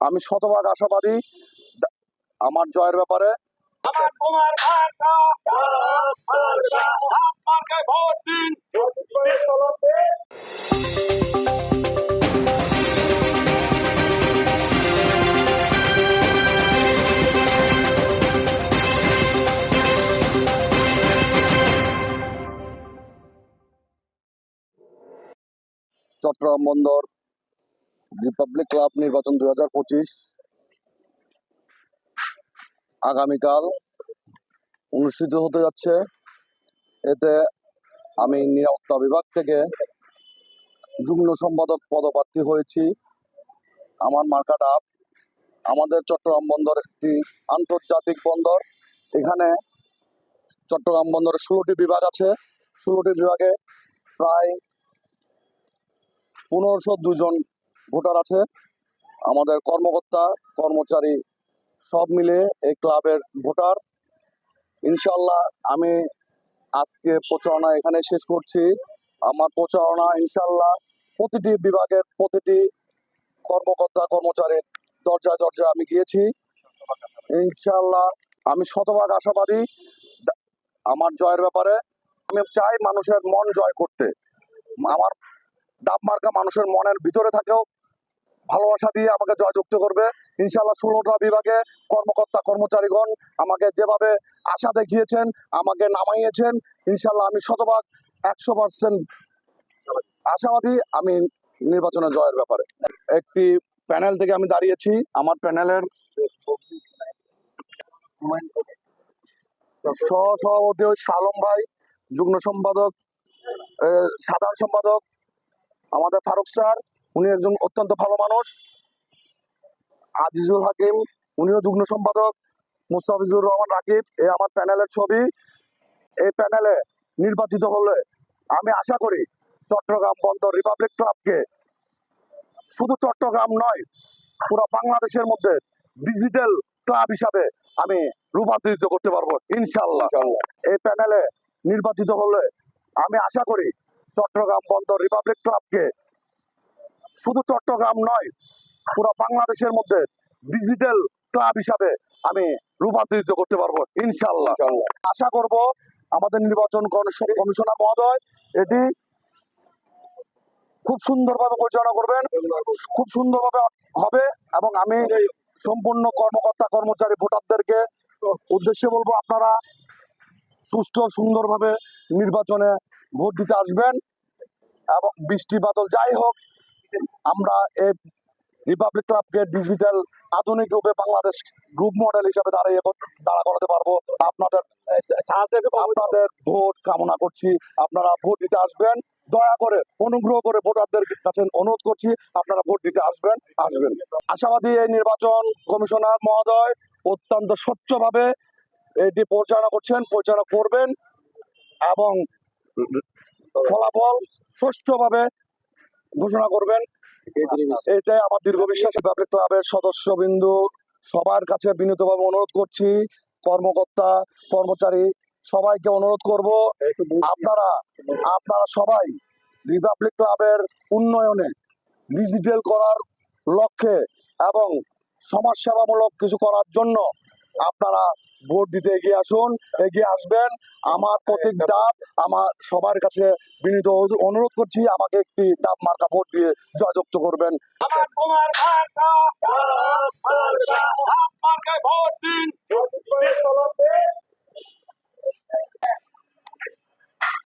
আমি শতভাগ আশাবাদী। আমার জয়ের ব্যাপারে। চট্টগ্রাম বন্দর রিপাবলিক ক্লাব নির্বাচন দুই হাজার পঁচিশ। আগামীকাল অনুষ্ঠিত হতে যাচ্ছে। এতে আমি নিরাপত্তা বিভাগ থেকে যুগ্ম সম্পাদক পদপ্রার্থী হয়েছি। আমার মার্কা ডাব। আমাদের চট্টগ্রাম বন্দর একটি আন্তর্জাতিক বন্দর। এখানে চট্টগ্রাম বন্দরে ষোলোটি বিভাগ আছে। ষোলোটি বিভাগে প্রায় পনেরোশো দুজন ভোটার আছে। আমাদের কর্মকর্তা, কর্মচারী সব মিলে এই ক্লাবের ভোটার। ইনশাল্লাহ আমি আজকে প্রচারণা এখানে শেষ করছি। আমার প্রচারণা ইনশাল্লাহ প্রতিটি বিভাগের প্রতিটি কর্মকর্তা, কর্মচারীর দরজায় দরজায় আমি গিয়েছি। ইনশাল্লাহ আমি শতভাগ আশাবাদী। আমার জয়ের ব্যাপারে আমি চাই মানুষের মন জয় করতে। আমার ডাব মার্কা মানুষের মনের ভিতরে থাকেও ভালোবাসা দিয়ে আমাকে জয়যুক্ত করবে। ইনশাল্লাহ ষোলোটা বিভাগে কর্মকর্তা, কর্মচারীগণ আমাকে যেভাবে আশা দেখিয়েছেন, আমাকে নামাইয়েছেন ইনশাল্লাহ আমি শতভাগ একশো পার্সেন্ট আশাবাদী আমি নির্বাচনে জয়ের ব্যাপারে। একটি প্যানেল থেকে আমি দাঁড়িয়েছি, আমার প্যানেলের সহ সভাপতি শালম ভাই, যুগ্ম সম্পাদক সাধারণ সম্পাদক, আমাদের ফারুক স্যার উনি একজন অত্যন্ত ভালো মানুষ। আজিজুল হাকিম উনিও যুগ্ম সম্পাদক। মুস্তাফিজুর রহমান রাকিব এ আমার প্যানেলের ছবি। এই প্যানেলে নির্বাচিত হলে আমি আশা করি চট্টগ্রাম বন্দর রিপাবলিক ক্লাবকে। শুধু চট্টগ্রাম নয় পুরো বাংলাদেশের মধ্যে ডিজিটাল ক্লাব হিসাবে আমি রূপান্তরিত করতে পারব ইনশাল্লাহ এই প্যানেলে নির্বাচিত হলে আমি আশা করি চট্টগ্রাম বন্দর রিপাবলিক ক্লাবকে শুধু চট্টগ্রাম নয় পুরো বাংলাদেশের মধ্যে ডিজিটাল ক্লাব হিসাবে আমি রূপান্তরিত করতে পারব ইনশাল্লাহ আশা করব আমাদের নির্বাচন কমিশ- কমিশনার মহোদয় এটি খুব সুন্দরভাবে পরিচালনা করবেন খুব সুন্দরভাবে হবে এবং আমি সম্পূর্ণ কর্মকর্তা কর্মচারী ভোটারদেরকে উদ্দেশ্যে বলব আপনারা সুষ্ঠু সুন্দরভাবে নির্বাচনে ভোট দিতে আসবেন এবং বৃষ্টি বাদল যাই হোক আমরা এই রিপাবলিক ক্লাবকে ডিজিটাল আধুনিক রূপে বাংলাদেশ গ্রুপ মডেল হিসেবে দাঁড়িয়ে দাঁড়া করাতে পারব। আপনাদের আপনাদের ভোট কামনা করছি। আপনারা ভোট দিতে আসবেন। দয়া করে অনুগ্রহ করে ভোটারদের কাছে অনুরোধ করছি, আপনারা ভোট দিতে আসবেন আসবেন। আশাবাদী এই নির্বাচন কমিশনার মহোদয় অত্যন্ত স্বচ্ছভাবে এটি পরিচালনা করছেন, পরিচালনা করবেন এবং ফলাফল সুষ্ঠুভাবে ঘোষণা করবেন। এটাই আমার দীর্ঘ বিশ্বাস ক্লাবের সদস্যবিন্দু সবার কাছে বিনীতভাবে অনুরোধ করছি। কর্মকর্তা, কর্মচারী, সবাইকে অনুরোধ করব। আপনারা আপনারা সবাই রিপাবলিক ক্লাবের উন্নয়নে ডিজিটাল করার লক্ষ্যে এবং সমাজসেবামূলক কিছু করার জন্য আপনারা ভোট দিতে এগিয়ে আসুন, এগিয়ে আসবেন। আমার প্রতীক ডাব, আমার সবার কাছে বিনীত অনুরোধ করছি, আমাকে একটি ডাব মার্কা ভোট দিয়ে জয়যুক্ত করবেন।